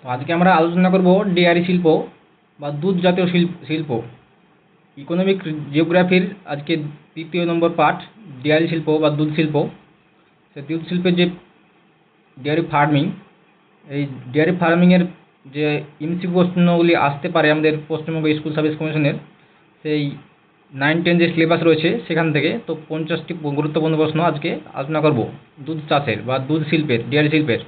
তো আজকে আমরা আলোচনা করব ডেয়ারি শিল্প বা দুধ জাতীয় শিল্প শিল্প। ইকোনমিক জিওগ্রাফির আজকে তৃতীয় নম্বর পার্ট ডেয়ারি শিল্প বা দুধ শিল্প। সে দুধ শিল্পের যে ডেয়ারি ফার্মিং এই ডেয়ারি ফার্মিংয়ের যে এমসিকিউ প্রশ্নগুলি আসতে পারে আমাদের পশ্চিমবঙ্গ স্কুল সার্ভিস কমিশনের, সেই নাইন টেন যে সিলেবাস রয়েছে সেখান থেকে, তো পঞ্চাশটি গুরুত্বপূর্ণ প্রশ্ন আজকে আলোচনা করব। দুধ চাষের বা দুধ শিল্পের ডেয়ারি শিল্পের।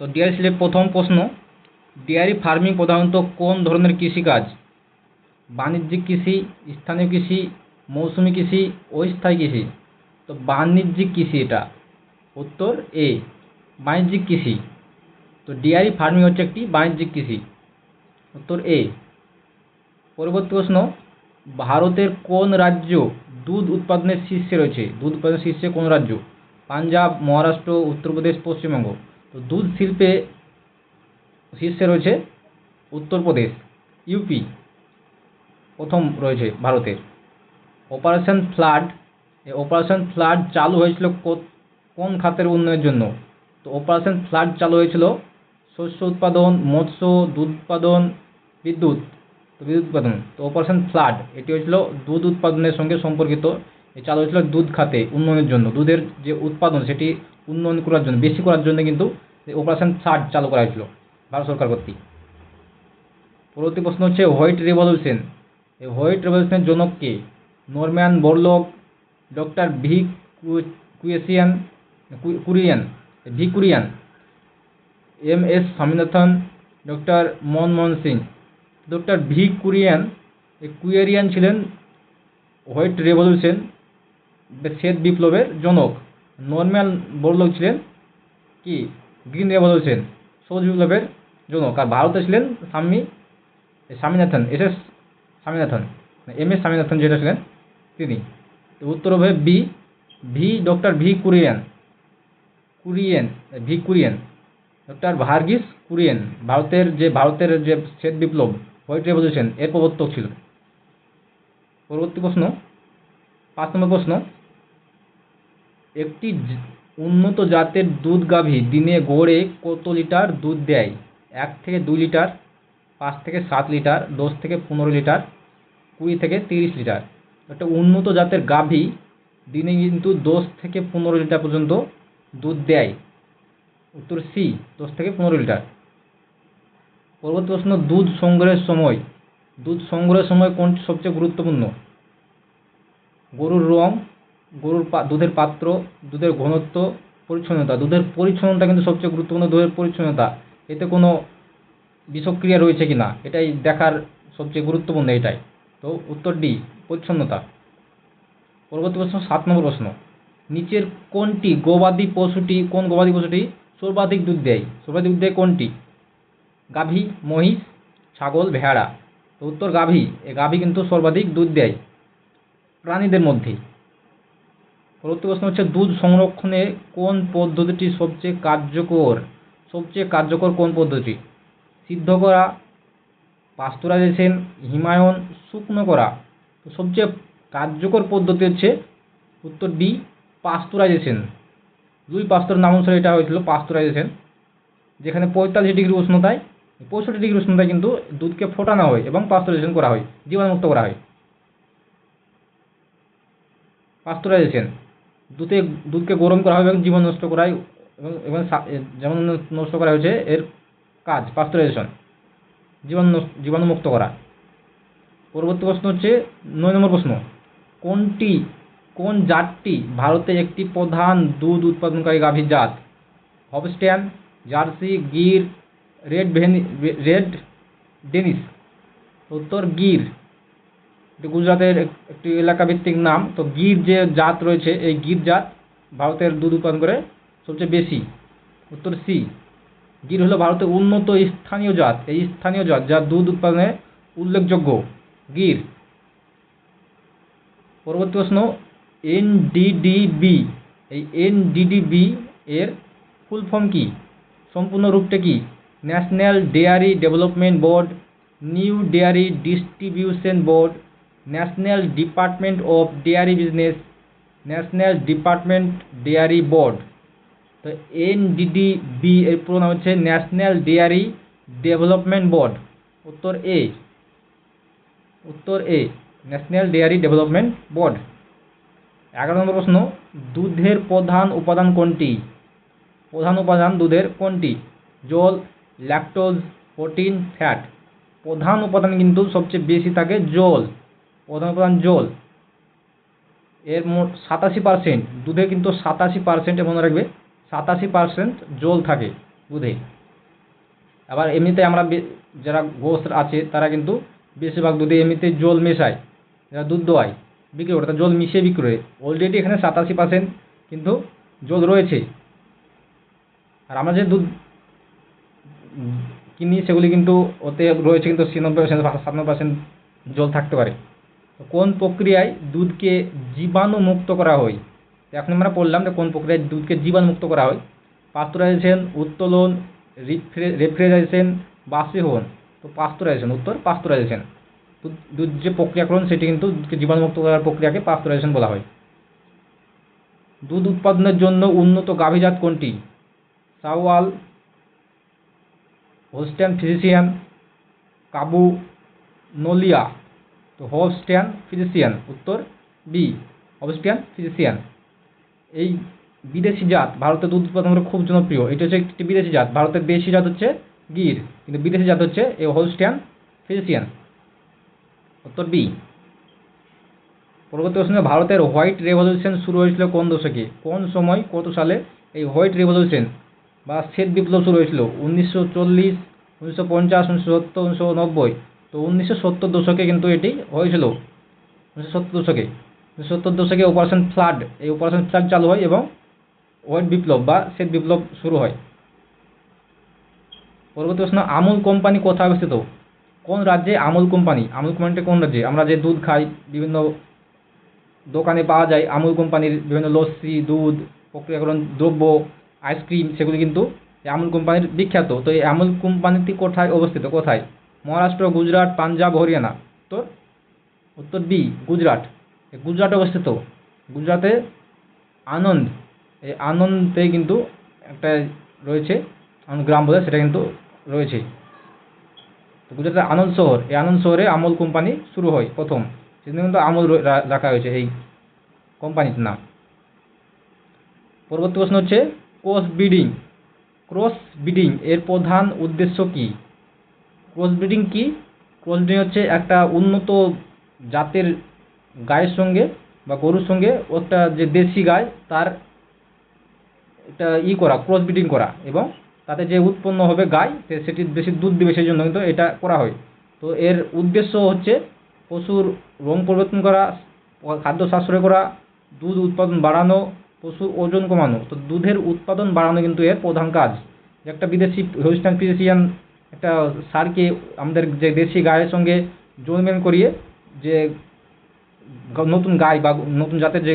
তো ডেয়ারি শিল্পের প্রথম প্রশ্ন, ডেয়ারি ফার্মিং প্রধানত কোন ধরনের কৃষিকাজ? বাণিজ্যিক কৃষি, স্থানীয় কৃষি, মৌসুমি কৃষি অস্থায়ী কৃষি? তো বাণিজ্যিক কৃষি এটা। উত্তর এ, বাণিজ্যিক কৃষি। তো ডেয়ারি ফার্মিং হচ্ছে একটি বাণিজ্যিক কৃষি। উত্তর এ, পরবর্তী প্রশ্ন, ভারতের কোন রাজ্য দুধ উৎপাদনের শীর্ষে রয়েছে? দুধ উৎপাদনের শীর্ষে কোন রাজ্য? পাঞ্জাব, মহারাষ্ট্র, উত্তরপ্রদেশ, পশ্চিমবঙ্গ। তো দুধ শিল্পে শীর্ষে রয়েছে উত্তরপ্রদেশ ইউপি প্রথম রয়েছে ভারতের অপারেশন ফ্লাড এই অপারেশন ফ্লাড চালু হয়েছিল কোন খাতের উন্নয়নের জন্য? তো অপারেশন ফ্লাড চালু হয়েছিল শস্য উৎপাদন, মৎস্য, দুধ উৎপাদন, বিদ্যুৎ, তো বিদ্যুৎ উৎপাদন। তো অপারেশন ফ্লাড এটি হয়েছিল দুধ উৎপাদনের সঙ্গে সম্পর্কিত। চালু হয়েছিল দুধ খাতে উন্নয়নের জন্য। দুধের যে উৎপাদন, সেটি উন্নয়ন করার জন্য, বেশি করার জন্য কিন্তু অপারেশন ফ্লাড চালু করা হয়েছিল ভারত সরকার কর্তৃক। পরবর্তী প্রশ্ন হচ্ছে হোয়াইট রেভলিউশন এই হোয়াইট রেভলিউশনের জনক কে Norman Borlaug doctor V কুয়েশিয়ান Kurien V Kurien M S Swaminathan doctor Manmohan Singh doctor V Kurien কুয়েরিয়ান ছিলেন হোয়াইট রেভলিউশন শ্বেত বিপ্লবের জনক। নরম্যান বোরলগ ছিলেন কি? গ্রিন রেভলিউশন সবুজ বিপ্লবের জনক আর ভারতে ছিলেন Swami Swaminathan, S S Swaminathan M S Swaminathan যেটা ছিলেন তিনি। উত্তর হবে B, V, doctor V Kurien. Kurien, V Kurien. Doctor Verghese Kurien, ভারতের যে ভারতের যে শ্বেত বিপ্লব, হোয়াইট রেভলিউশন এর প্রবর্তক ছিল। পরবর্তী প্রশ্ন, পাঁচ নম্বর প্রশ্ন একটি উন্নত জাতের দুধ গাভী দিনে গড়ে কত লিটার দুধ দেয়? এক থেকে দুই লিটার, পাঁচ থেকে সাত লিটার, দশ থেকে পনেরো লিটার, কুড়ি থেকে তিরিশ লিটার। একটা উন্নত জাতের গাভী দিনে কিন্তু দশ থেকে পনেরো লিটার পর্যন্ত দুধ দেয়। উত্তর সি, দশ থেকে পনেরো লিটার। পরবর্তী প্রশ্ন, দুধ সংগ্রহের সময়। দুধ সংগ্রহের সময় কোনটি সবচেয়ে গুরুত্বপূর্ণ? গরুর রং গরুর পা দুধের পাত্র, দুধের ঘনত্ব, পরিচ্ছন্নতা। দুধের পরিচ্ছন্নতা কিন্তু সবচেয়ে গুরুত্বপূর্ণ দুধের পরিচ্ছন্নতা। এতে কোনো বিষক্রিয়া রয়েছে কি না এটাই দেখার সবচেয়ে গুরুত্বপূর্ণ এটাই। তো উত্তর ডি, পরিচ্ছন্নতা। পরবর্তী প্রশ্ন, সাত নম্বর প্রশ্ন। নিচের কোনটি গবাদি পশুটি, কোন গবাদি পশুটি সর্বাধিক দুধ দেয়? সর্বাধিক দুধ দেয় কোনটি? গাভী, মহিষ, ছাগল, ভেড়া। তো উত্তর গাভী। এ গাভী কিন্তু সর্বাধিক দুধ দেয় প্রাণীদের মধ্যে। পরবর্তী প্রশ্ন হচ্ছে, দুধ সংরক্ষণে কোন পদ্ধতিটি সবচেয়ে কার্যকর? সবচেয়ে কার্যকর কোন পদ্ধতি? সিদ্ধ করা, পাস্তুরাইজেশন, হিমায়ন, শুকনো করা। তো সবচেয়ে কার্যকর পদ্ধতি হচ্ছে উত্তর ডি, পাস্তুরাইজেশন। লুই পাস্তুর নাম অনুসারে এটা হয়েছিল পাস্তুরাইজেশন, যেখানে পঁয়তাল্লিশ ডিগ্রি উষ্ণতায়, পঁয়ষট্টি ডিগ্রি উষ্ণতায় কিন্তু দুধকে ফোটানো হয় এবং পাস্তুরাইজেশন করা হয়, জীবাণুমুক্ত করা হয়। পাস্তুরাইজেশন। দুধে, দুধকে গরম করা হয় এবং জীবাণু নষ্ট করা হয়, এবং এবং যেমন নষ্ট করা হয়েছে, এর কাজ, পাস্তুরাইজেশন জীবাণু জীবাণুমুক্ত করা। পরবর্তী প্রশ্ন হচ্ছে, নয় নম্বর প্রশ্ন, কোনটি, কোন জাতটি ভারতে একটি প্রধান দুধ উৎপাদনকারী গাভীর জাত? হবস্টিয়ান জার্সি, গির, রেড ভেনি রেড ডেনিস। উত্তর, গির। গুজরাটের একটি এলাকা ভিত্তিক নাম। তো গির যে জাত রয়েছে, এই গির জাত ভারতের দুধ উৎপাদন করে সবচেয়ে বেশি। উত্তর সি। গির হলো ভারতের উন্নত স্থানীয় জাত। এই স্থানীয় জাত যা দুধ উৎপাদনে উল্লেখযোগ্য। গির। পরবর্তী প্রশ্ন এনডিডিবি এই এনডিডিবি এর ফুল ফর্ম কি? সম্পূর্ণ রূপটা কি? National dairy development board, new dairy distribution board national department of dairy business national department dairy board তো এনডিডিবি এর পুরো নাম হচ্ছে ন্যাশনাল ডেয়ারি ডেভেলপমেন্ট বোর্ড উত্তর এ উত্তর A national dairy development board এগারো নম্বর প্রশ্ন, দুধের প্রধান উপাদান কোনটি? প্রধান উপাদান দুধের কোনটি? জল ল্যাকটোজ প্রোটিন ফ্যাট প্রধান উপাদান কিন্তু সবচেয়ে বেশি থাকে জল। প্রধান প্রধান জল, এর মোট সাতাশি পার্সেন্ট দুধে কিন্তু সাতাশি পার্সেন্টে মনে রাখবে, সাতাশি পার্সেন্ট জল থাকে দুধে। আবার এমনিতে আমরা যারা গোস আছে তারা কিন্তু বেশিরভাগ দুধে এমনিতে জল মেশায়, যারা দুধ দোয়ায়, বিক্রি করে জল মিশিয়ে বিক্রি করে। অলরেডি এখানে সাতাশি পার্সেন্ট কিন্তু জল রয়েছে। আর আমরা যে দুধ কিনি, সেগুলি কিন্তু ওতে রয়েছে কিন্তু ছিয়ানব্বই পার্সেন্ট সাতানব্বই পার্সেন্ট জল থাকতে পারে। কোন প্রক্রিয়ায় দুধকে জীবাণুমুক্ত করা হয়? এখন আমরা পড়লাম যে কোন প্রক্রিয়ায় দুধকে জীবাণুমুক্ত করা হয়। পাস্তুরাইজেশন, উত্তোলন, রিফ্রে- রেফ্রিজারেশন বাষ্পীভবন তো পাস্তুরাইজেশন, উত্তর পাস্তুরাইজেশন। দুধ দুধ যে প্রক্রিয়াকরণ সেটি কিন্তু দুধকে জীবাণুমুক্ত করার প্রক্রিয়াকে পাস্তুরাইজেশন বলা হয়। দুধ উৎপাদনের জন্য উন্নত গাভীজাত কোনটি? সাওয়াল, হোস্টেন ফিজিশিয়ান কাবু নলিয়া তো হোস্টিয়ান ফিজিশিয়ান উত্তর বি হোস্টিয়ান ফিজিশিয়ান এই বিদেশি জাত ভারতে দুধ উৎপাদন করে খুব জনপ্রিয়। এটা হচ্ছে একটি বিদেশি জাত। ভারতের দেশি জাত হচ্ছে গির, কিন্তু বিদেশি জাত হচ্ছে এই হোস্টিয়ান ফিজিশিয়ান উত্তর বি পরবর্তী প্রশ্ন, ভারতের হোয়াইট রেভলিউশন শুরু হয়েছিল কোন দশকে? কোন সময়, কত সালে এই হোয়াইট রেভলিউশন বা শ্বেত বিপ্লব শুরু হয়েছিল? উনিশশো চল্লিশ, উনিশশো পঞ্চাশ, উনিশশো সত্তর, উনিশশো নব্বই। তো উনিশশো সত্তর দশকে কিন্তু এটি হয়েছিল। উনিশশো সত্তর দশকে। উনিশশো সত্তর দশকে অপারেশন ফ্লাড এই অপারেশন ফ্লাড চালু হয় এবং ওয়েট বিপ্লব বা শ্বেত বিপ্লব শুরু হয়। পরবর্তী প্রশ্ন, আমুল কোম্পানি কোথায় অবস্থিত? কোন রাজ্যে আমুল কোম্পানি? আমুল কোম্পানিটা কোন রাজ্যে? আমরা যে দুধ খাই, বিভিন্ন দোকানে পাওয়া যায়, আমুল কোম্পানির বিভিন্ন লস্যি, দুধ, প্রক্রিয়াকরণ দ্রব্য আইসক্রিম সেগুলি কিন্তু আমুল কোম্পানির বিখ্যাত। তো এই আমুল কোম্পানিটি কোথায় অবস্থিত? কোথায়? মহারাষ্ট্র, গুজরাট, পাঞ্জাব, হরিয়ানা। উত্তর উত্তর বি, গুজরাট। গুজরাটে অবস্থিত। গুজরাটে আনন্দ। এই আনন্দে কিন্তু একটা রয়েছে গ্রাম বলে সেটা কিন্তু রয়েছে। তো গুজরাটের আনন্দ শহর। এই আনন্দ শহরে আমুল কোম্পানি শুরু হয় প্রথম। সেদিন কিন্তু আমল রাখা হয়েছে এই কোম্পানির নাম। পরবর্তী প্রশ্ন হচ্ছে ক্রস ব্রিডিং ক্রস ব্রিডিং এর প্রধান উদ্দেশ্য কি? ক্রস ব্রিডিং কি? ক্রস ব্রিডিং হচ্ছে একটা উন্নত জাতের গায়ের সঙ্গে বা গরুর সঙ্গে একটা যে দেশি গায়, তার এটা ই করা ক্রস ব্রিডিং করা এবং তাতে যে উৎপন্ন হবে গাই সেটি বেশি দুধ দিবে, সেই জন্য কিন্তু এটা করা হয়। তো এর উদ্দেশ্য হচ্ছে পশুর রোগ পরিবর্তন করা, খাদ্য সাশ্রয় করা, দুধ উৎপাদন বাড়ানো পশুর ওজন কমানো। তো দুধের উৎপাদন বাড়ানো কিন্তু এর প্রধান কাজ। একটা বিদেশি হোস্টান ফিজিশিয়ান একটা সারকে আমাদের যে দেশি গায়ের সঙ্গে জন্মেন করিয়ে যে নতুন গাই বা নতুন জাতের যে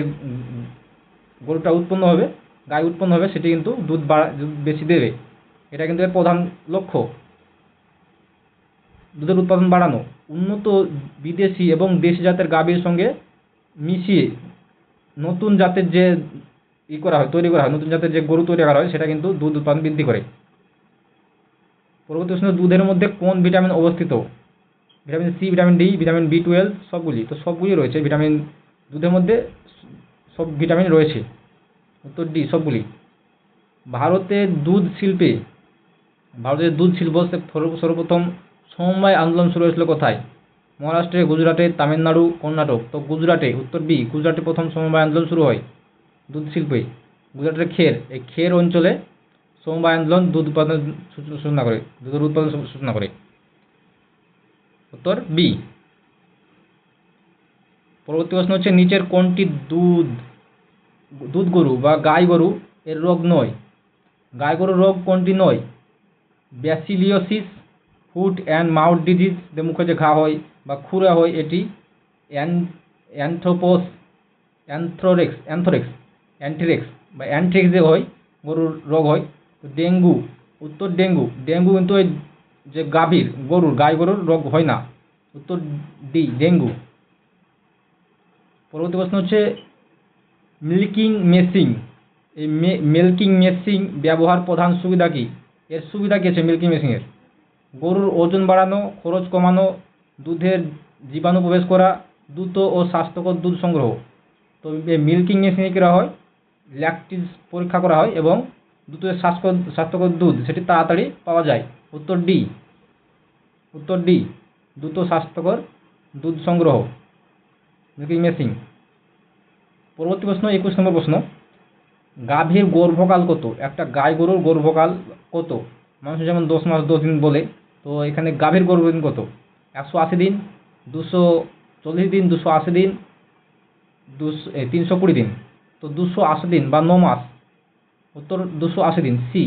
গরুটা উৎপন্ন হবে, গাই উৎপন্ন হবে, সেটি কিন্তু দুধ বাড়া বেশি দেবে। এটা কিন্তু এর প্রধান লক্ষ্য। দুধের উৎপাদন বাড়ানো। উন্নত বিদেশি এবং দেশি জাতের গাভীর সঙ্গে মিশিয়ে নতুন জাতের যে ই করা হয়, তৈরি করা হয়, নতুন জাতের যে গরু তৈরি করা হয়, সেটা কিন্তু দুধ উৎপাদন বৃদ্ধি করে। পরবর্তী প্রশ্ন, দুধের মধ্যে কোন ভিটামিন অবস্থিত? Vitamin C, vitamin D, vitamin B twelve, সবগুলি। তো সবগুলি রয়েছে, ভিটামিন, দুধের মধ্যে সব ভিটামিন রয়েছে। উত্তর ডি, সবগুলি। ভারতের দুধ শিল্পে ভারতের দুধ শিল্প সর্বপ্রথম সমবায় আন্দোলন শুরু হয়েছিল কোথায়? মহারাষ্ট্রে, গুজরাটে, তামিলনাড়ু, কর্ণাটক। তো গুজরাটে, উত্তর বি গুজরাটে প্রথম সমবায় আন্দোলন শুরু হয় দুধ শিল্পে। গুজরাটের খের, এই খের অঞ্চলে সমবায় আন্দোলন, দুধ উৎপাদন সূচ- সূচনা করে। দুধের উৎপাদন সূচনা করে। উত্তর বি। পরবর্তী প্রশ্ন হচ্ছে, নিচের কোনটি দুধ দুধ গরু বা গাই গরু এর রোগ নয়? গাই গরুর রোগ কোনটি নয়? ব্যাসিলিওসিস, ফুট অ্যান্ড মাউথ ডিজিজ যে মুখে যে ঘা হয় বা খুরা হয়, এটি অ্যান- অ্যানথ্রোপোস, অ্যানথ্রোরেক্স অ্যানথোরেক্স অ্যান্টিরেক্স বা অ্যান্ট্রিক্স যে হয়, গরুর রোগ হয়। ডেঙ্গু, উত্তর ডেঙ্গু। ডেঙ্গু কিন্তু ওই যে গাভীর, গরুর, গাই গরুর রোগ হয় না। উত্তর ডি, ডেঙ্গু। পরবর্তী প্রশ্ন হচ্ছে, মিল্কিং মেশিন। এই মিল্কিং মেশিন ব্যবহার প্রধান সুবিধা কী? এর সুবিধা কী আছে মিল্কিং মেশিনের? গরুর ওজন বাড়ানো, খরচ কমানো, দুধের জীবাণু প্রবেশ করা, দ্রুত ও স্বাস্থ্যকর দুধ সংগ্রহ। তো এই মিল্কিং মেশিনে কী করা হয়? ল্যাকটিস পরীক্ষা করা হয় এবং দুধের স্বাস্থ্যকর স্বাস্থ্যকর দুধ, সেটি তাড়াতাড়ি পাওয়া যায়। উত্তর ডি। উত্তর ডি দ্রুত স্বাস্থ্যকর দুধ সংগ্রহ। Milking machine. পরবর্তী প্রশ্ন, একুশ নম্বর প্রশ্ন। গাভীর গর্ভকাল কত? একটা গাই গরুর গর্ভকাল কত? মানুষ যেমন দশ মাস, দশ দিন বলে, তো এখানে গাভীর গর্ভদিন কত? একশো আশি দিন, দুশো চল্লিশ দিন, দুশো আশি দিন, দুশো তিনশো কুড়ি দিন। তো দুশো আশি দিন বা ন মাস। উত্তর দুশো আশি দিন, সি,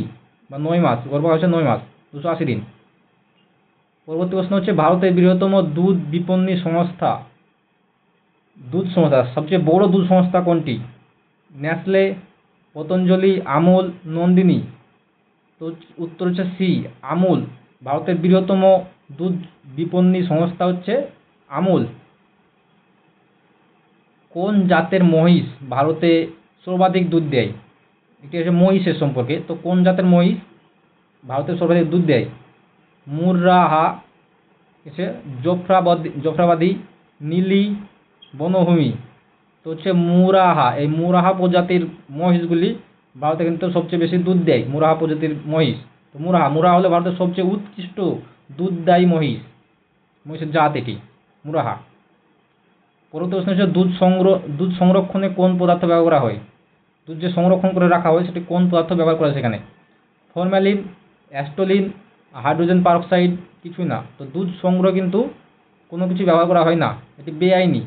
বা নয় মাস হচ্ছে নয় মাস, দুশো আশি দিন। পরবর্তী প্রশ্ন হচ্ছে, ভারতের বৃহত্তম দুধ বিপণী সংস্থা, দুধ সংস্থা, সবচেয়ে বড় দুধ সংস্থা কোনটি? নেসলে, পতঞ্জলি, আমুল, নন্দিনী। তো উত্তর হচ্ছে সি, আমুল। ভারতের বৃহত্তম দুধ বিপণী সংস্থা হচ্ছে আমুল। কোন জাতের মহিষ ভারতে সর্বাধিক দুধ দেয়? এটি হচ্ছে মহিষের সম্পর্কে। তো কোন জাতের মহিষ? ভারতে সর্বাধিক দুধ দেয়। মুররাহা হচ্ছে জফরাবাদী জফরাবাদী, নীলি, বনভূমি। তো হচ্ছে মুরাহা। এই মুরাহা প্রজাতির মহিষগুলি ভারতে কিন্তু সবচেয়ে বেশি দুধ দেয়, মুরাহা প্রজাতির মহিষ। তো মুরাহা মুরাহা হলো ভারতের সবচেয়ে উৎকৃষ্ট দুধদায়ী মহিষ। মহিষের জাত এটি, মুরাহা। পরবর্তী প্রশ্ন হচ্ছে, দুধ সংগ্রহ দুধ সংরক্ষণে কোন পদার্থ ব্যবহার করা হয়? দুধ যে সংরক্ষণ করে রাখা হয়, সেটি কোন পদার্থ ব্যবহার করা সেখানে? ফরম্যালিন অ্যাস্টোলিন, হাইড্রোজেন পারক্সাইড, কিছুই না। তো দুধ সংগ্রহ কিন্তু কোনো কিছু ব্যবহার করা হয় না। এটি বেআইনি।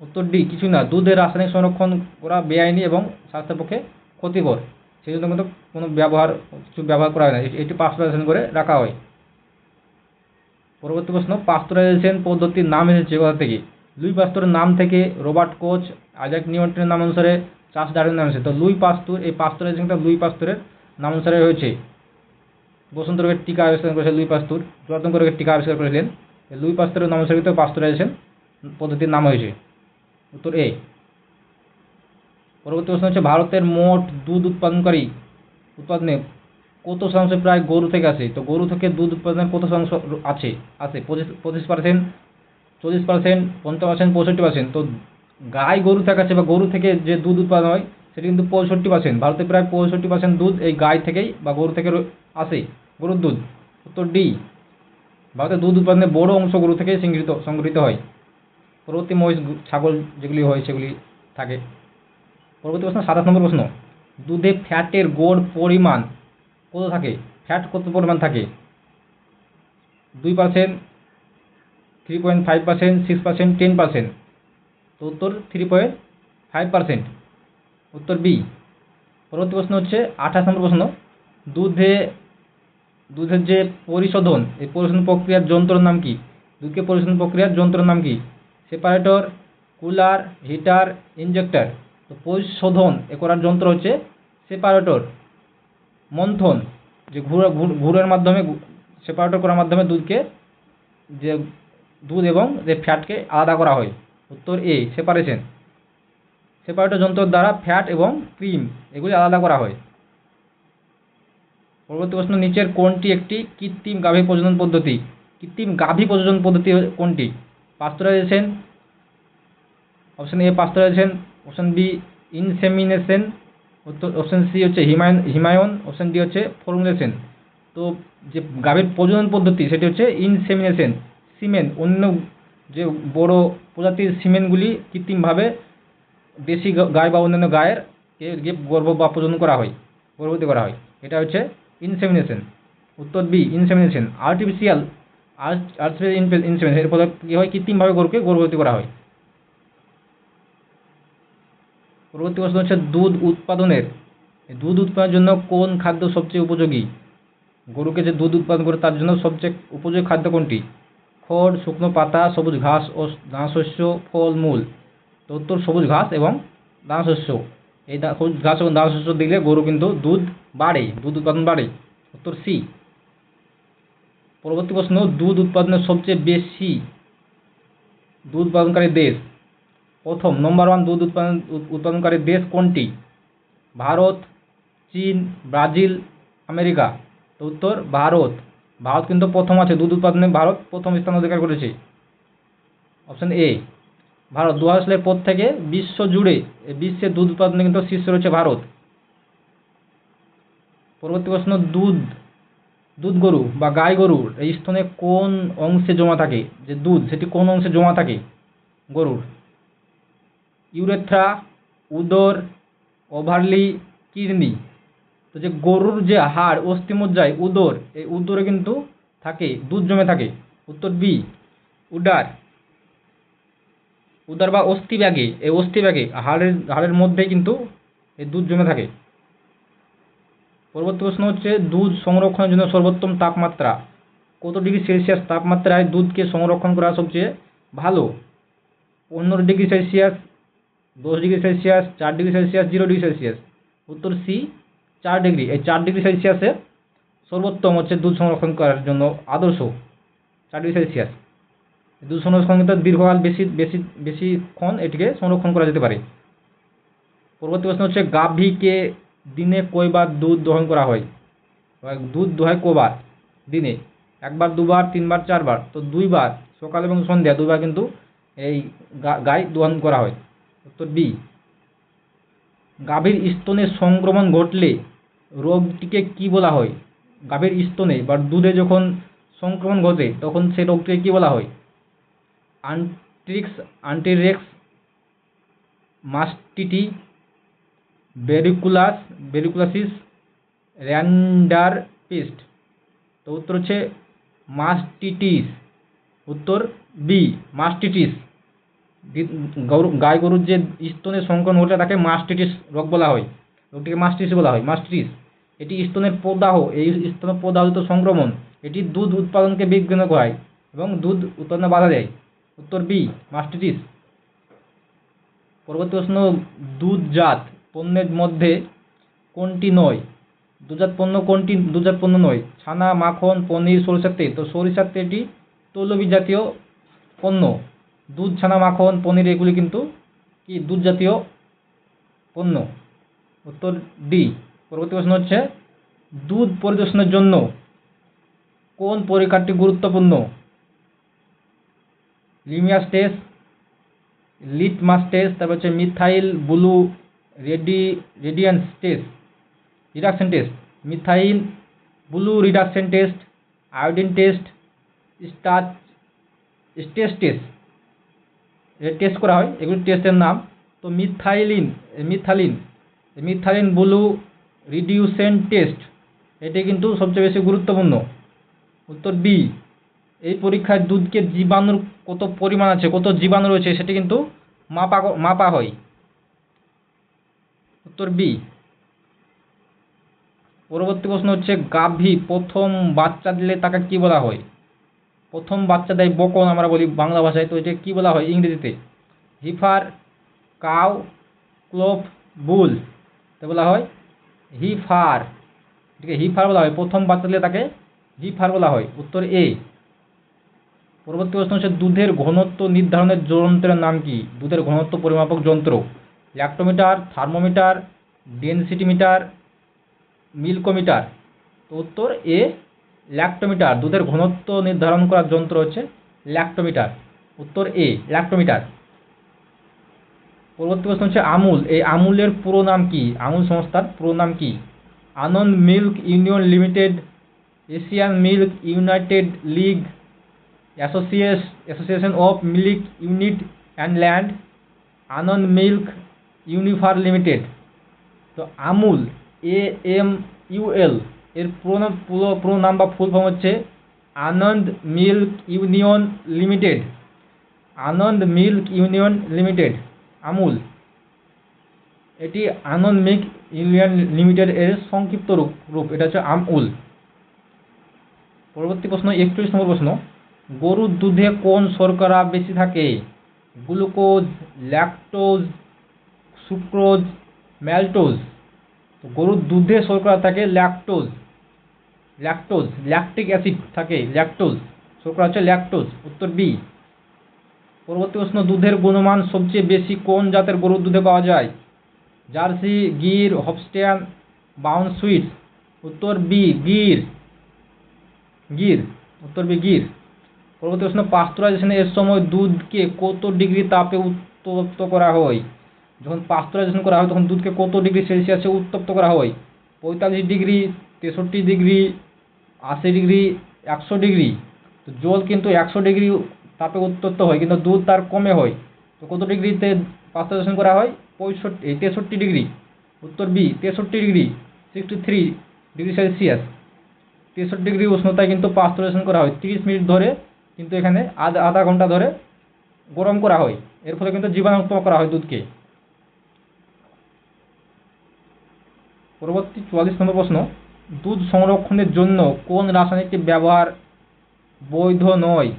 উত্তর ডি কিছু না। দুধের রাসায়নিক সংরক্ষণ করা বেআইনি এবং স্বাস্থ্যের পক্ষে ক্ষতিকর। সেই জন্য কিন্তু কোনো ব্যবহার, কিছু ব্যবহার করা হয় না। এটি পাস্তুরাইজেশন করে রাখা হয়। পরবর্তী প্রশ্ন পাস্তুরাইজেশন পদ্ধতির নাম এসেছে কোথা থেকে? লুই পাস্তুরের নাম থেকে রবার্ট কোচ আইজাক নিউটনের নাম অনুসারে চার্লস ডারউইনের নাম এসেছে তো লুই পাস্তুর, এই পাস্তুরাইজেশনটা লুই পাস্তুরের নাম অনুসারে হয়েছে। বসন্ত রোগের টিকা আবিষ্কার করেছে লুই পাস্তুর জুয়াতঙ্ক রোগের টিকা আবিষ্কার করেছিলেন। লুই পাস্তুরের নাম অনুসারিত পাস্তুরাইজেশন পদ্ধতির নাম হয়েছে। উত্তর এ। পরবর্তী প্রশ্ন হচ্ছে, ভারতের মোট দুধ উৎপাদনকারী উৎপাদনে কত শতাংশ প্রায় গরু থেকে আসে? তো গরু থেকে দুধ উৎপাদনের কত শতাংশ আছে? আছে, পঁচিশ পঁচিশ পার্সেন্ট চল্লিশ পার্সেন্ট পঞ্চাশ পার্সেন্ট পঁয়ষট্টি পার্সেন্ট তো গাই গরু থেকে আছে বা গরু থেকে যে দুধ উৎপাদন হয়, সেটি কিন্তু পঁয়ষট্টি পার্সেন্ট ভারতে প্রায় পঁয়ষট্টি পার্সেন্ট দুধ এই গাই থেকেই বা গরু থেকে আসে, গরুর দুধ। উত্তর ডি ভারতের দুধ উৎপাদনের বড় অংশ গরু থেকে সংগৃহীত সংগৃহীত হয়। পরবর্তী মহিষ, ছাগল যেগুলি হয়, সেগুলি থাকে। পরবর্তী প্রশ্ন, সাতাশ নম্বর প্রশ্ন। দুধে ফ্যাটের গড় পরিমাণ কত থাকে? ফ্যাট কত পরিমাণ থাকে? দুই percent three point five percent six percent ten percent তো উত্তর থ্রি পয়েন্ট ফাইভ পার্সেন্ট উত্তর বি পরবর্তী প্রশ্ন হচ্ছে আঠাশ নম্বর প্রশ্ন। দুধে, দুধের যে পরিশোধন, এই পরিশোধন প্রক্রিয়ার যন্ত্রের নাম কি? দুধকে পরিশোধন প্রক্রিয়ার যন্ত্রের নাম কি? সেপারেটর কুলার হিটার ইনজেক্টর তো পরিশোধন এ করার যন্ত্র হচ্ছে সেপারেটর মন্থন, যে ঘুরে ঘুরের মাধ্যমে সেপারেটর করার মাধ্যমে দুধকে, যে দুধ এবং যে ফ্যাটকে আলাদা করা হয়। উত্তর এ সেপারেশন সেপারেটর যন্ত্রের দ্বারা ফ্যাট এবং ক্রিম এগুলি আলাদা করা হয়। পরবর্তী প্রশ্ন, নিচের কোনটি একটি কৃত্রিম গাভী প্রজনন পদ্ধতি। কৃত্রিম গাভী প্রজনন পদ্ধতি কোনটি? Pasteurization option A pasteurization option B insemination option C হচ্ছে হিমায়ন হিমায়ন অপশন ডি হচ্ছে ফর্মুলেশন তো যে গাভীর প্রজনন পদ্ধতি, সেটি হচ্ছে ইনসেমিনেশন সিমেন অন্য যে বড় প্রজাতির সিমেনগুলি কৃত্রিমভাবে দেশি গাই বা অন্যান্য গায়ের কে গর্ভ বা প্রজনন করা হয়, গর্ভবতী করা হয়। এটা হচ্ছে ইনসেমিনেশন উত্তর B insemination artificial artificial insemination এর ফলে কী হয়? কৃত্রিমভাবে গরুকে গর্ভবতী করা হয়। পরবর্তী প্রশ্ন হচ্ছে দুধ উৎপাদনের। দুধ উৎপাদনের জন্য কোন খাদ্য সবচেয়ে উপযোগী? গরুকে যে দুধ উৎপাদন করে তার জন্য সবচেয়ে উপযোগী খাদ্য কোনটি? খড়, শুকনো পাতা, সবুজ ঘাস ও দানাশস্য, ফলমূল। তো উত্তর সবুজ ঘাস এবং দানাশস্য। এই সবুজ ঘাস এবং দানাশস্য দিলে গরু কিন্তু দুধ বাড়ে, দুধ উৎপাদন বাড়ে। উত্তর সি। পরবর্তী প্রশ্ন, দুধ উৎপাদনের সবচেয়ে বেশি দুধ উৎপাদনকারী দেশ। প্রথম নম্বর ওয়ান দুধ উৎপাদন, উৎপাদনকারী দেশ কোনটি? ভারত, চীন, ব্রাজিল, আমেরিকা। উত্তর, ভারত। ভারত কিন্তু প্রথম আছে, দুধ উৎপাদনে ভারত প্রথম স্থান অধিকার করেছে। অপশন এ ভারত দু হাজার সালের পর থেকে বিশ্ব জুড়ে বিশ্বের দুধ উৎপাদনে কিন্তু শীর্ষে রয়েছে ভারত। পরবর্তী প্রশ্ন, দুধ দুধ গরু বা গাই গরুর এই স্তনে কোন অংশে জমা থাকে? যে দুধ, সেটি কোন অংশে জমা থাকে? গরুর। ইউরেথ্রা, উদর, ওভারলি, কিডনি। তো যে গরুর যে হাড় অস্থিমজ্জায় উদর, এই উদরে কিন্তু থাকে, দুধ জমে থাকে। উত্তর বি, উডার। উদার বা অস্থি ব্যাগে, এই অস্থি ব্যাগে, হাড়ের হাড়ের মধ্যে কিন্তু এই দুধ জমে থাকে। পরবর্তী প্রশ্ন হচ্ছে, দুধ সংরক্ষণের জন্য সর্বোত্তম তাপমাত্রা। কত ডিগ্রি সেলসিয়াস তাপমাত্রায় দুধকে সংরক্ষণ করা সবচেয়ে ভালো? পনেরো ডিগ্রি সেলসিয়াস, দশ ডিগ্রি সেলসিয়াস, চার degree Celsius, zero degree Celsius. উত্তর সি চার ডিগ্রি, এই চার ডিগ্রি সেলসিয়াসে সর্বোত্তম হচ্ছে দুধ সংরক্ষণ করার জন্য আদর্শ চার ডিগ্রি সেলসিয়াস। দুধ সংরক্ষণ দীর্ঘকাল বেশি বেশি বেশিক্ষণ এটিকে সংরক্ষণ করা যেতে পারে। পরবর্তী প্রশ্ন হচ্ছে, গাভীকে দিনে কয়বার দুধ দহন করা হয়? দুধ দোহায় কবার দিনে। একবার, দুবার, তিনবার, চারবার। তো দুইবার, সকাল এবং সন্ধ্যা দুইবার কিন্তু এই গাই দহন করা হয়। উত্তর বি। গাভীর স্তনে সংক্রমণ ঘটলে রোগটিকে কি বলা হয়? গাভীর স্তনে বা দুধে যখন সংক্রমণ ঘটে, তখন সেই রোগটিকে কি বলা হয়? আন্ট্রিক্স, আন্টিরেক্স, মাস্টিটি বেরিকুলাস বেরিকুলাসিস র্যান্ডার পেস্ট। তো উত্তর হচ্ছে মাস্টিটিস। উত্তর বি, মাস্টিটিস। গরু, গাই গরুর যে স্তনের সংক্রমণ ঘটে তাকে মাস্টিটিস রোগ বলা হয়। রোগটিকে মাস্টিটিস বলা হয়, মাস্টিটিস। এটি স্তনের প্রদাহ, এই স্তনের প্রদাহিত সংক্রমণ, এটি দুধ উৎপাদনকে বিঘ্ন করায় এবং দুধ উৎপাদনে বাধা দেয়। উত্তর বি, মাস্টিটিস। পরবর্তী প্রশ্ন, দুধজাত পণ্যের মধ্যে কোনটি নয়? দুধজাত পণ্য কোনটি, দুধজাত পণ্য নয়? ছানা, মাখন, পনির, সরিষার তেল। তো সরিষার তেলটি তৈলবীজ জাতীয় পণ্য। দুধ, ছানা, মাখন, পনির, এগুলি কিন্তু কি? দুধ জাতীয় পণ্য। উত্তর ডি পরবর্তী প্রশ্ন হচ্ছে, দুধ পরিদর্শনের জন্য কোন পরীক্ষাটি গুরুত্বপূর্ণ? লিমিয়াস টেস্ট লিটমাস টেস্ট তারপর হচ্ছে methyl, blue ready radiance test reduction test, methyl, blue reduction test, iodine test starch starch test. Test করা হয়। এগুলি টেস্টের নাম। তো methylene methylene methylene blue reduction test এটি কিন্তু সবচেয়ে বেশি গুরুত্বপূর্ণ। উত্তর বি এই পরীক্ষায় দুধকে জীবাণুর কত পরিমাণ আছে, কত জীবাণু রয়েছে, সেটি কিন্তু মাপা মাপা হয়। উত্তর বি পরবর্তী প্রশ্ন হচ্ছে, গাভী প্রথম বাচ্চা দিলে তাকে কি বলা হয়? প্রথম বাচ্চা দেয় বকন, আমরা বলি বাংলা ভাষায়, তো এটা কি বলা হয় ইংরেজিতে? হিফার, কাউ ক্লোভ বুল তো বলা হয় হিফার। এটাকে হিফার বলা হয়। প্রথম বাচ্চা দিলে তাকে হিফার বলা হয়। উত্তর এ। পরবর্তী প্রশ্ন হচ্ছে, দুধের ঘনত্ব নির্ধারণের যন্ত্রের নাম কি? দুধের ঘনত্ব পরিমাপক যন্ত্র। Lactometer, thermometer densitometer milkometer. তো উত্তর এ ল্যাক্টোমিটার, দুধের ঘনত্ব নির্ধারণ করার যন্ত্র হচ্ছে ল্যাক্টোমিটার। উত্তর এ ল্যাক্টোমিটার। পরবর্তী প্রশ্ন হচ্ছে আমুল। এই আমুলের পুরো নাম কি? আমুল সংস্থার পুরো নাম কি? Anand milk union limited, Asian milk united league, অ্যাসোসিয়েস, association of milk unit and land, Anand milk ইউনিফার limited. তো আমুল এ এম ইউএল এর পুরো নাম পুরো পুরো নাম বা ফুল ফর্ম হচ্ছে Anand milk union limited. Anand milk union limited, Amul. এটি আনন্দ মিল্ক ইউনিয়ন লিমিটেড এর সংক্ষিপ্ত রূপ রূপ। এটা হচ্ছে আমুল। পরবর্তী প্রশ্ন, একচল্লিশ নম্বর প্রশ্ন। গরুর দুধে কোন শর্করা বেশি থাকে? Glucose, lactose, sucrose, maltose. গরুর দুধে শর্করা থাকে ল্যাকটোজ। ল্যাকটোজ ল্যাকটিক অ্যাসিড থাকে ল্যাকটোজ শর্করা হচ্ছে ল্যাকটোজ উত্তর বি পরবর্তী প্রশ্ন, দুধের গুণমান সবচেয়ে বেশি কোন জাতের গরুর দুধে পাওয়া যায়? Jersey, Gir, Holstein brown Swiss উত্তর বি গির। গির, উত্তর বি গির। পরবর্তী প্রশ্ন পাস্তুরাইজেশন এর সময় দুধকে কত ডিগ্রি তাপে উত্তপ্ত করা হয়? যখন পাস্তুরাইজেশন করা হয়, তখন দুধকে কত ডিগ্রি সেলসিয়াসে উত্তপ্ত করা হয়? পঁয়তাল্লিশ ডিগ্রি, তেষট্টি ডিগ্রি আশি ডিগ্রি, একশো ডিগ্রি। তো জল কিন্তু একশো ডিগ্রি তাপে উত্তপ্ত হয়, কিন্তু দুধ তার কমে হয়। তো কত ডিগ্রিতে পাস্তুরাইজেশন করা হয়? পঁয়ষট্টি তেষট্টি ডিগ্রি। উত্তর বি, তেষট্টি degree sixty three degree Celsius. তেষট্টি ডিগ্রি উষ্ণতায় কিন্তু পাস্তুরাইজেশন করা হয়। তিরিশ মিনিট ধরে কিন্তু এখানে আধা আধা ঘণ্টা ধরে গরম করা হয়। এর ফলে কিন্তু জীবাণুমুক্ত করা হয় দুধকে। পরবর্তী চুয়াল্লিশ নম্বর প্রশ্ন। দুধ সংরক্ষণের জন্য কোন রাসায়নিকটি ব্যবহার বৈধ নয়?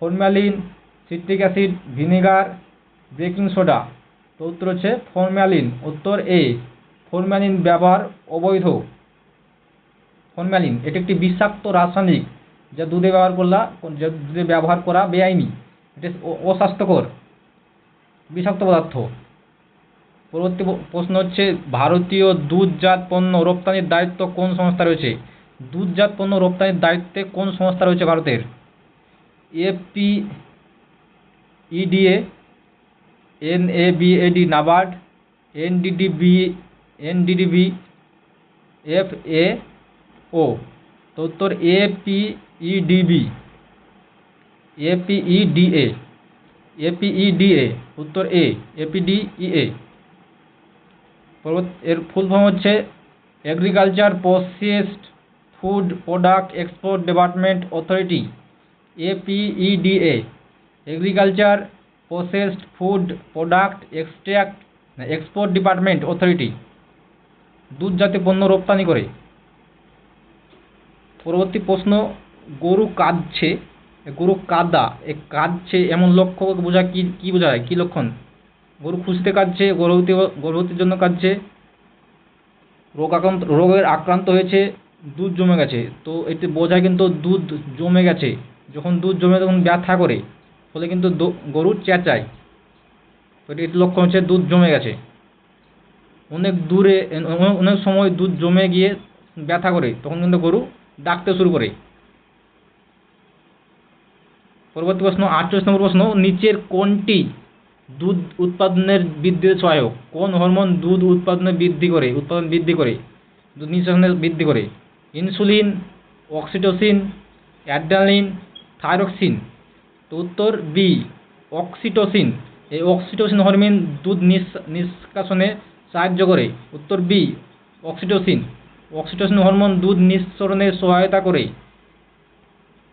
Formalin, citric acid, vinegar, baking soda. তো উত্তর হচ্ছে ফরম্যালিন, উত্তর এ, ফরম্যালিন ব্যবহার অবৈধ। ফরম্যালিন, এটি একটি বিষাক্ত রাসায়নিক যা দুধে ব্যবহার করলা দুধে ব্যবহার করা বেআইনি। এটি অস্বাস্থ্যকর। বিষাক্ত পদার্থ। পরবর্তী প্রশ্ন হচ্ছে, ভারতীয় দুধজাত পণ্য রপ্তানির দায়িত্ব কোন সংস্থা রয়েছে? দুধজাত পণ্য রপ্তানির দায়িত্বে কোন সংস্থা রয়েছে ভারতের? AP EDA N A NABAD NABARD NDDB NDDB F A O তো উত্তর এপিইডিবি এপিইডিএ এপিইডিএ উত্তর এ এপিডিইএ এর ফুল ফর্ম হচ্ছে agriculture processed food product export department authority APEDA agriculture processed food product extract export department authority দুধ জাতীয় পণ্য রপ্তানি করে। পরবর্তী প্রশ্ন, গরু কাঁদছে, গরু কাদা, এ কাঁদছে এমন লক্ষ্য বোঝা কি কি বোঝায়? কি লক্ষণ? গরু খুশিতে কাঁদছে গর্ভবতী গর্ভবতীর জন্য কাঁদছে। রোগ আক্রান্ত, রোগের আক্রান্ত হয়েছে, দুধ জমে গেছে। তো এতে বোঝায় কিন্তু দুধ জমে গেছে। যখন দুধ জমে তখন ব্যথা করে, ফলে কিন্তু গরু চেঁচায় তো এটি এটির লক্ষণ হচ্ছে দুধ জমে গেছে। অনেক দূরে অনেক সময় দুধ জমে গিয়ে ব্যথা করে, তখন কিন্তু গরু ডাকতে শুরু করে। পরবর্তী প্রশ্ন, আটচল্লিশ নম্বর প্রশ্ন, নিচের কোনটি দুধ উৎপাদনের বৃদ্ধিতে সহায়ক। কোন হরমোন দুধ উৎপাদনে বৃদ্ধি করে? উৎপাদন বৃদ্ধি করে। দুধ নিঃসরণে বৃদ্ধি করে। Insulin, oxytocin, adrenaline, thyroxine. তো উত্তর বি অক্সিটোসিন। এই অক্সিটোসিন হরমোন দুধ নিষ্কাশনে সাহায্য করে। উত্তর বি অক্সিটোসিন। অক্সিটোসিন হরমোন দুধ নিঃসরণে সহায়তা করে।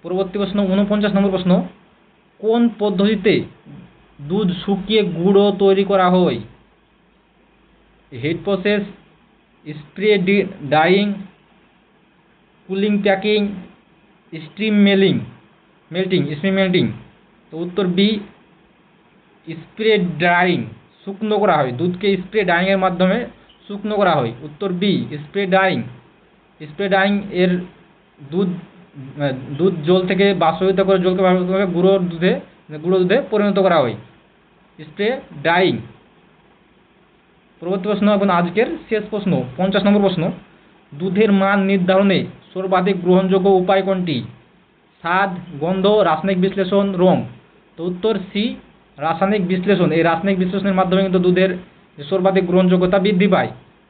পরবর্তী প্রশ্ন উনপঞ্চাশ নম্বর প্রশ্ন। কোন পদ্ধতিতে দুধ শুকিয়ে গুঁড়ো তৈরি করা হয়। Heat process spray drying cooling packing steam melting melting steam melting তো উত্তর বি স্প্রে ড্রাইং শুকনো করা হয়। দুধকে স্প্রে ডাইংয়ের মাধ্যমে শুকনো করা হয়। উত্তর B spray drying spray drying এর দুধ দুধ জল থেকে বাষ্পীভূত করে জলকে বাষ্পীভূত করে গুঁড়ো দুধে গুঁড়ো দুধে পরিণত করা হয়। স্প্রে ডাইং পরবর্তী প্রশ্ন এবং আজকের শেষ প্রশ্ন, পঞ্চাশ নম্বর প্রশ্ন। দুধের মান নির্ধারণে সর্বাধিক গ্রহণযোগ্য উপায় কোনটি? স্বাদ, গন্ধ, রাসায়নিক বিশ্লেষণ, রং। তো উত্তর সি, রাসায়নিক বিশ্লেষণ। এই রাসায়নিক বিশ্লেষণের মাধ্যমে কিন্তু দুধের সর্বাধিক গ্রহণযোগ্যতা বৃদ্ধি পায়।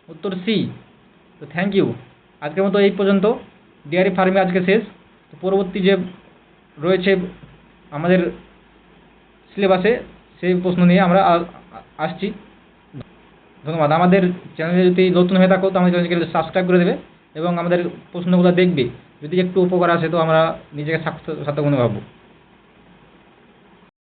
উত্তর সি। তো থ্যাংক ইউ আজকের মতো এই পর্যন্ত। ডেয়ারি ফার্মে আজকে শেষ। তো পরবর্তী যে রয়েছে আমাদের সিলেবাসে সেই প্রশ্ন নিয়ে আমরা আসছি। ধন্যবাদ। আমাদের চ্যানেলে যদি নতুন হয়ে থাকো তো আমাদের চ্যানেলকে সাবস্ক্রাইব করে দেবে এবং আমাদের প্রশ্নগুলো দেখবে। যদি একটু উপকার আসে, তো আমরা নিজেকে সার্থক মনে ভাববো।